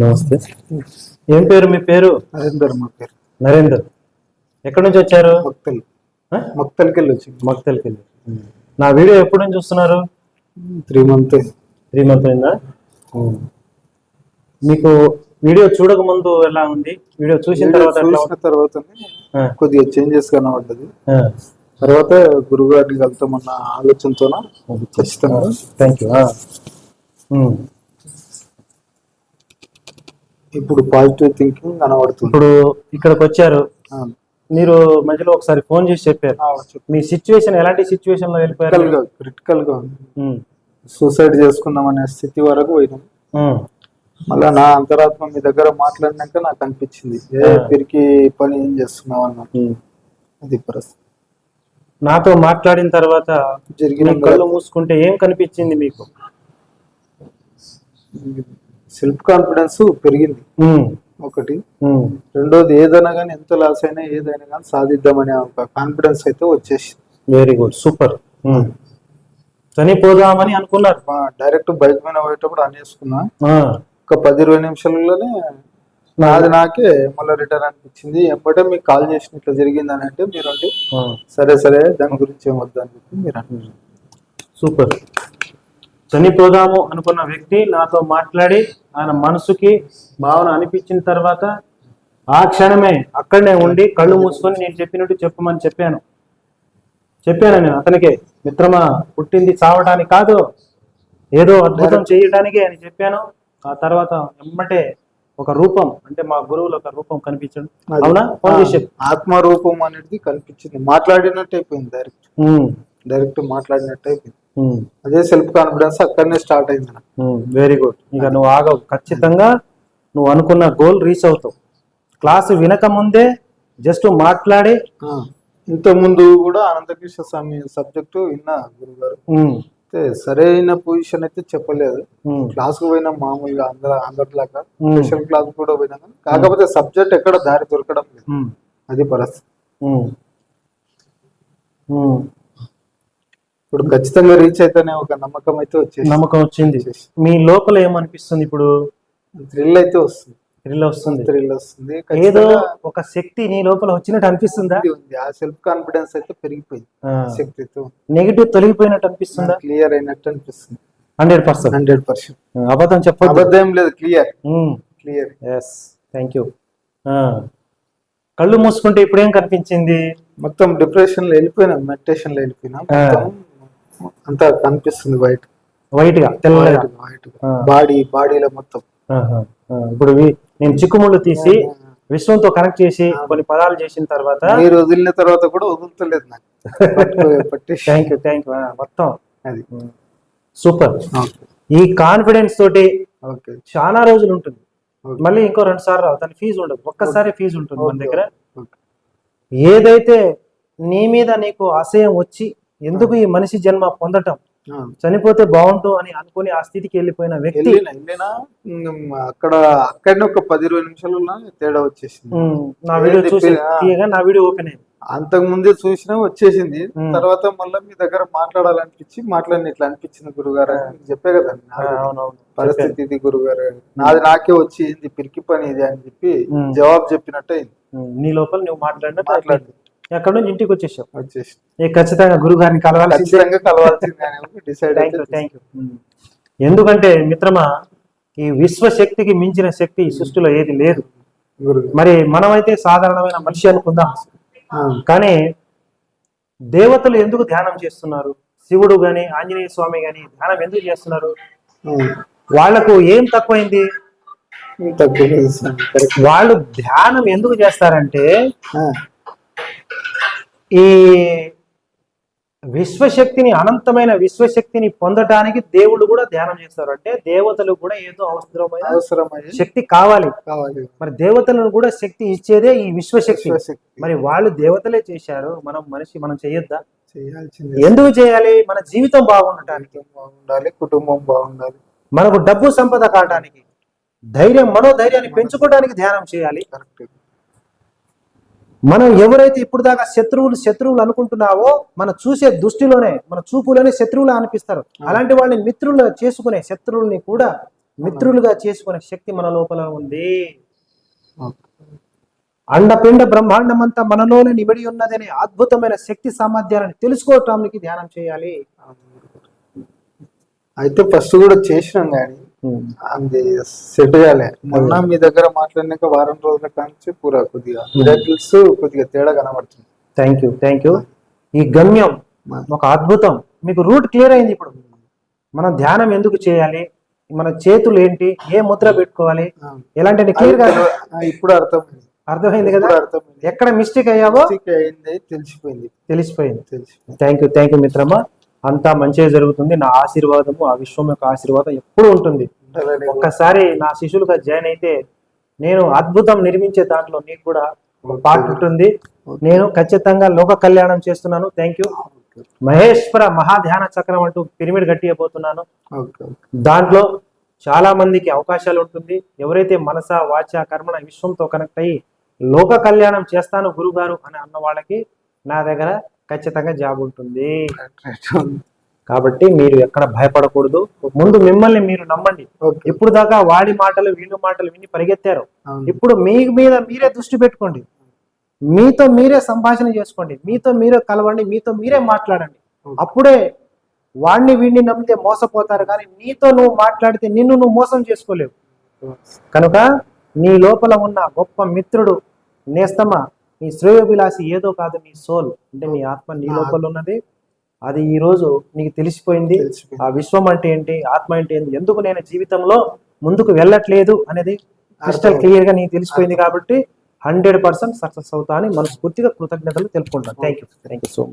నమస్తే. ఏం పేరు మీ పేరు? నరేందర్ మా పేరు. నరేందర్. ఎక్కడి నుంచి వచ్చారు? మక్తల్? మక్తల్కి వెళ్ళి వచ్చింది. మక్తల్కి వెళ్ళి నా వీడియో ఎప్పటి నుంచి చూస్తున్నారు? Three month. త్రీ మంత్ అయిందా? మీకు వీడియో చూడక ముందు ఎలా ఉంది? వీడియో చూసిన తర్వాత చూసిన తర్వాత కొద్దిగా చేంజెస్ కనబడ్డది తర్వాత గురుగారిని కలుతామన్న ఆలోచనతోన? ఖచ్చితంగా. Thank you. ఇప్పుడు పాజిటివ్ థింకింగ్ కనబడుతుంది. ఇప్పుడు ఇక్కడికి వచ్చారు. మీరు మధ్యలో ఒకసారి ఫోన్ చేసి చెప్పారు. మీ సిచ్యువేషన్ ఎలాంటి సిచ్యువేషన్లో వెళ్ళిపోయారు? క్రిటికల్గా సూసైడ్ చేసుకుందాం అనే స్థితి వరకు పోయినాం. మళ్ళా నా అంతరాత్మ మీ దగ్గర మాట్లాడినాక నాకు అనిపించింది ఏ పిరికి పని ఏం చేస్తున్నావు అన్న. అది పరిస్థితి. నాతో మాట్లాడిన తర్వాత జరిగిన కళ్ళు మూసుకుంటే ఏం కనిపించింది మీకు? సెల్ఫ్ కాన్ఫిడెన్స్ పెరిగింది. ఒకటి. రెండోది ఏదైనా కానీ ఎంత లాస్ అయినా ఏదైనా కానీ సాధిద్దామనే ఒక కాన్ఫిడెన్స్ అయితే వచ్చేసింది. Very good super. చనిపోదామని అనుకున్నారు. డైరెక్ట్ బైక్ మీద పోయేటప్పుడు అనేసుకున్నా ఒక పది ఇరవై నిమిషాలలోనే నాది నాకే మళ్ళీ రిటర్న్ అనిపించింది. ఎంబటే మీకు కాల్ చేసిన ఇట్లా జరిగింది అని అంటే మీరు ఆ, సరే సరే దాని గురించి ఏం వద్దు అని చెప్పి మీరు అన్నారు. సూపర్. చనిపోదాము అనుకున్న వ్యక్తి నాతో మాట్లాడి ఆయన మనసుకి భావన అనిపించిన తర్వాత ఆ క్షణమే అక్కడనే ఉండి కళ్ళు మూసుకొని నేను చెప్పినట్టు చెప్పమని చెప్పాను. చెప్పాను నేను అతనికే మిత్రమా పుట్టింది చావడానికి కాదు ఏదో అద్భుతం చేయడానికే అని చెప్పాను. ఆ తర్వాత ఎమ్మటే ఒక రూపం అంటే మా గురువులు ఒక రూపం కనిపించడం. అవునా? చెప్పు. ఆత్మరూపం అనేది కనిపించింది. మాట్లాడినట్టు అయిపోయింది డైరెక్ట్ డైరెక్ట్ మాట్లాడినట్టు అయిపోయింది. అదే సెల్ఫ్ కాన్ఫిడెన్స్ అక్కడనే స్టార్ట్ అయింది వెరీ గుడ్ ఇక నువ్వు ఆగవు. ఖచ్చితంగా నువ్వు అనుకున్న గోల్ రీచ్ అవుతావు. క్లాసు వినక ముందే జస్ట్ మాట్లాడి ఇంత ముందు కూడా అనంతకృష్ణ స్వామి సబ్జెక్టు విన్నా గురుగారు. అయితే సరైన పొజిషన్ అయితే చెప్పలేదు. క్లాస్కు పోయినా మామూలుగా అందరూ అందరిలాగా. స్పెషల్ క్లాస్ కూడా పోయినా కానీ. కాకపోతే సబ్జెక్ట్ ఎక్కడ దారి దొరకడం లేదు. అది పరిస్థితి. ఇప్పుడు ఖచ్చితంగా రీచ్ అయితేనే ఒక నమ్మకం అయితే వచ్చేసి నమ్మకం వచ్చింది. మీ లోపల ఏమనిపిస్తుంది ఇప్పుడు? థ్రిల్ అయితే వస్తుంది. థ్రిల్ వస్తుంది. థ్రిల్ వస్తుంది. ఏదో ఒక శక్తి నీ లోపల వచ్చినట్టు అనిపిస్తుందా? ఉంది, ఆ సెల్ఫ్ కాన్ఫిడెన్స్ అయితే పెరిగిపోయింది. శక్తితో. నెగిటివ్ తొలగిపోయినట్టు అనిపిస్తుందా? క్లియర్ అయినట్టు అనిపిస్తుంది. హండ్రెడ్ పర్సెంట్ హండ్రెడ్ పర్సెంట్ అబద్ధం చెప్పదు అబద్ధం లేదు clear clear yes thank you కళ్ళు మూసుకుంటే ఇప్పుడు ఏం కనిపించింది? మొత్తం డిప్రెషన్లో వెళ్ళిపోయినా మెడిటేషన్లో వెళ్ళిపోయినా. అంతా కనిపిస్తుంది వైట్ వైట్గా తెల్లగా. వైట్. బాడీ బాడీలో మొత్తం. ఇప్పుడు నేను చిక్కుముళ్ళు తీసి విశ్వంతో కనెక్ట్ చేసి కొన్ని పదాలు చేసిన తర్వాత మీరు వదిలిన తర్వాత కూడా వదులుతలేదు నాకు. థ్యాంక్ యూ థ్యాంక్ యూ మొత్తం. అది. సూపర్ ఈ కాన్ఫిడెన్స్ తోటి చాలా రోజులు ఉంటుంది. మళ్ళీ ఇంకో రెండు సార్లు రావు. దాని ఫీజు ఉండదు. ఒక్కసారి ఫీజు ఉంటుంది మన. దగ్గర. ఏదైతే నీ మీద నీకు ఆశయం వచ్చి ఎందుకు ఈ మనిషి జన్మ పొందటం. చనిపోతే బాగుంటు అని అనుకుని ఆ స్థితికి వెళ్ళిపోయిన వ్యక్తి అక్కడ అక్కడనే ఒక పది ఇరవై నిమిషాలు తేడా వచ్చేసింది. నా వీడియో చూసి. తీయగా నా వీడియో ఓపెన్ అయింది. అంతకు ముందే చూసినా వచ్చేసింది. తర్వాత మళ్ళీ మీ దగ్గర మాట్లాడాలనిపించి మాట్లాడిన ఇట్లా అనిపించింది గురుగారు చెప్పే కదా పరిస్థితి ఇది గురుగారు. నాది నాకే వచ్చి పిరికి పని ఇది అని చెప్పి. జవాబు చెప్పినట్టు అయింది. నీ లోపల నువ్వు మాట్లాడినట్టు మాట్లాడి. అయిపోయింది. ఎక్కడ నుంచి ఇంటికి వచ్చేసావు? వచ్చేసి. ఖచ్చితంగా గురువు గారిని కలవాల్సిందే. ఖచ్చితంగా కలవాల్సిందే అని డిసైడ్ థ్యాంక్ యూ అయితే థ్యాంక్ యూ ఎందుకంటే మిత్రమా ఈ విశ్వశక్తికి మించిన శక్తి ఈ సృష్టిలో ఏది లేదు. మరి మనమైతే సాధారణమైన మనిషి అనుకుందాం. కానీ దేవతలు ఎందుకు ధ్యానం చేస్తున్నారు? శివుడు గాని ఆంజనేయ స్వామి గాని ధ్యానం ఎందుకు చేస్తున్నారు. వాళ్ళకు ఏం తక్కువైంది. వాళ్ళు ధ్యానం ఎందుకు చేస్తారంటే ఈ విశ్వశక్తిని అనంతమైన విశ్వశక్తిని పొందటానికి దేవుళ్ళు కూడా ధ్యానం చేస్తారు. అంటే దేవతలు కూడా ఏదో అవసరమైన అవసరమయ్యే శక్తి కావాలి. కావాలి. మరి దేవతలను కూడా శక్తి ఇచ్చేదే ఈ విశ్వశక్తి. మరి వాళ్ళు దేవతలే చేశారు. మనం మనిషి మనం చేయొద్దా? చేయాల్సింది. ఎందుకు చేయాలి? మన జీవితం బాగుండటానికి. బాగుండాలి కుటుంబం బాగుండాలి. మనకు డబ్బు సంపద కావడానికి ధైర్యం మనోధైర్యాన్ని పెంచుకోవడానికి ధ్యానం చేయాలి. కరెక్ట్. మనం ఎవరైతే ఇప్పుడు దాకా శత్రువులు శత్రువులు అనుకుంటున్నావో మన చూసే దృష్టిలోనే మన చూపులోనే శత్రువులు అనిపిస్తారు. అలాంటి వాళ్ళని మిత్రులుగా చేసుకునే శత్రువుల్ని కూడా మిత్రులుగా చేసుకునే శక్తి మన లోపల ఉంది. అండపిండ బ్రహ్మాండమంతా మనలోనే నిబడి ఉన్నదనే అద్భుతమైన శక్తి సామర్థ్యాలను తెలుసుకోవటానికి ధ్యానం చేయాలి. అయితే ఫస్ట్ కూడా చేసినాం కానీ అది సెట్ కాలే మొన్న మీ దగ్గర మాట్లాడినాక వారం రోజుల కాంచి పూరా కొద్దిగా మిరాకిల్స్ కొద్దిగా తేడా కనబడుతుంది. థ్యాంక్ యూ థ్యాంక్ యూ ఈ గమ్యం ఒక అద్భుతం. మీకు రూట్ క్లియర్ అయింది ఇప్పుడు. మనం ధ్యానం ఎందుకు చేయాలి? మన చేతులు ఏంటి? ఏ ముద్ర పెట్టుకోవాలి? ఎలాంటి క్లియర్గా ఇప్పుడు అర్థమైంది. అర్థమైంది కదా? అర్థమైంది. ఎక్కడ మిస్టేక్ అయ్యావో? అయింది తెలిసిపోయింది. తెలిసిపోయింది. తెలిసిపోయింది. థ్యాంక్ యూ థ్యాంక్ యూ మిత్రమా. అంతా మంచిగా జరుగుతుంది. నా ఆశీర్వాదము ఆ విశ్వం యొక్క ఆశీర్వాదం ఎప్పుడు ఉంటుంది. ఒక్కసారి నా శిష్యులుగా జాయిన్ అయితే నేను అద్భుతం నిర్మించే దాంట్లో నీకు కూడా పార్ట్ ఉంటుంది. నేను ఖచ్చితంగా లోక కళ్యాణం చేస్తున్నాను. థ్యాంక్ యూ మహేశ్వర మహాధ్యాన చక్రం అంటూ పిరమిడ్ కట్టియబోతున్నాను దాంట్లో చాలా మందికి అవకాశాలు ఉంటుంది. ఎవరైతే మనస వాచ కర్మణ విశ్వంతో కనెక్ట్ అయ్యి లోక కళ్యాణం చేస్తాను గురుగారు అని అన్న వాళ్ళకి నా దగ్గర ఖచ్చితంగా జాబ్ ఉంటుంది. కాబట్టి మీరు ఎక్కడ భయపడకూడదు. ముందు మిమ్మల్ని మీరు నమ్మండి. ఇప్పుడు దాకా వాడి మాటలు వీడి మాటలు విని పరిగెత్తారు. ఇప్పుడు మీ మీద మీరే దృష్టి పెట్టుకోండి. మీతో మీరే సంభాషణ చేసుకోండి. మీతో మీరే కలవండి. మీతో మీరే మాట్లాడండి. అప్పుడే వాడిని వీడిని నమ్మితే మోసపోతారు. కానీ నీతో నువ్వు మాట్లాడితే నిన్ను నువ్వు మోసం చేసుకోలేవు. కనుక నీ లోపల ఉన్న గొప్ప మిత్రుడు నేస్తమా నీ శ్రేయోభిలాసి ఏదో కాదు నీ సోల్ అంటే నీ ఆత్మ నీ లోపల ఉన్నది. అది ఈ రోజు నీకు తెలిసిపోయింది. తెలిసిపోయింది. ఆ విశ్వం అంటే ఏంటి? ఆత్మ అంటే ఏంటి ఎందుకు నేను జీవితంలో ముందుకు వెళ్ళట్లేదు అనేది క్రిస్టల్ క్లియర్గా నీకు తెలిసిపోయింది కాబట్టి హండ్రెడ్ పర్సెంట్ సక్సెస్ అవుతా అని మనస్ఫూర్తిగా కృతజ్ఞతలు తెలుపుకుంటాను thank you thank you so much